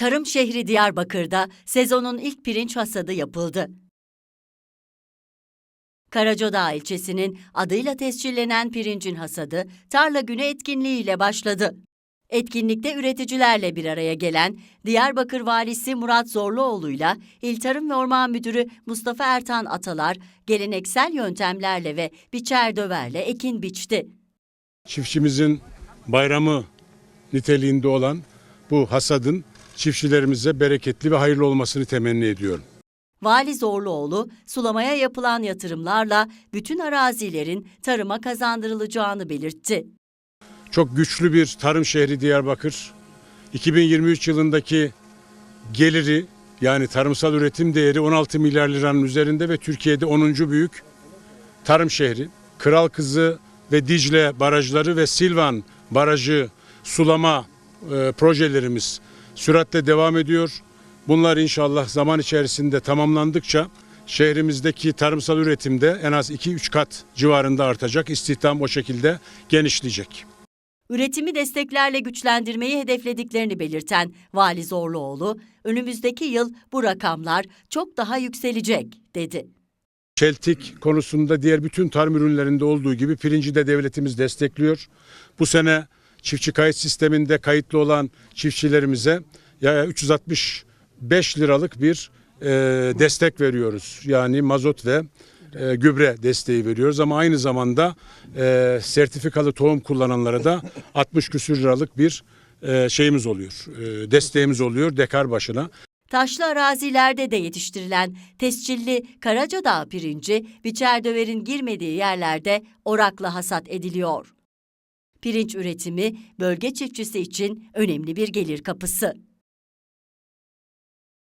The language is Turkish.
Tarım şehri Diyarbakır'da sezonun ilk pirinç hasadı yapıldı. Karacadağ ilçesinin adıyla tescillenen pirincin hasadı Tarla Günü etkinliğiyle başladı. Etkinlikte üreticilerle bir araya gelen Diyarbakır Valisi Murat Zorluoğlu'yla İl Tarım ve Orman Müdürü Mustafa Ertan Atalar geleneksel yöntemlerle ve biçer döverle ekin biçti. çiftçimizin bayramı niteliğinde olan bu hasadın çiftçilerimize bereketli ve hayırlı olmasını temenni ediyorum. Vali Zorluoğlu, sulamaya yapılan yatırımlarla bütün arazilerin tarıma kazandırılacağını belirtti. Çok güçlü bir tarım şehri Diyarbakır. 2023 yılındaki geliri yani tarımsal üretim değeri 16 milyar liranın üzerinde ve Türkiye'de 10. büyük tarım şehri. Kral Kızı ve Dicle barajları ve Silvan barajı sulama e, projelerimiz süratle devam ediyor. Bunlar inşallah zaman içerisinde tamamlandıkça şehrimizdeki tarımsal üretimde en az 2-3 kat civarında artacak. İstihdam o şekilde genişleyecek. Üretimi desteklerle güçlendirmeyi hedeflediklerini belirten Vali Zorluoğlu, önümüzdeki yıl bu rakamlar çok daha yükselecek, dedi. Çeltik konusunda diğer bütün tarım ürünlerinde olduğu gibi pirinci de devletimiz destekliyor. Bu sene çiftçi kayıt sisteminde kayıtlı olan çiftçilerimize ya 365 liralık bir e, destek veriyoruz. Yani mazot ve e, gübre desteği veriyoruz ama aynı zamanda e, sertifikalı tohum kullananlara da 60 küsür liralık bir e, şeyimiz oluyor. E, desteğimiz oluyor dekar başına. Taşlı arazilerde de yetiştirilen tescilli Karacadağ pirinci biçerdöverin girmediği yerlerde orakla hasat ediliyor. Pirinç üretimi bölge çiftçisi için önemli bir gelir kapısı.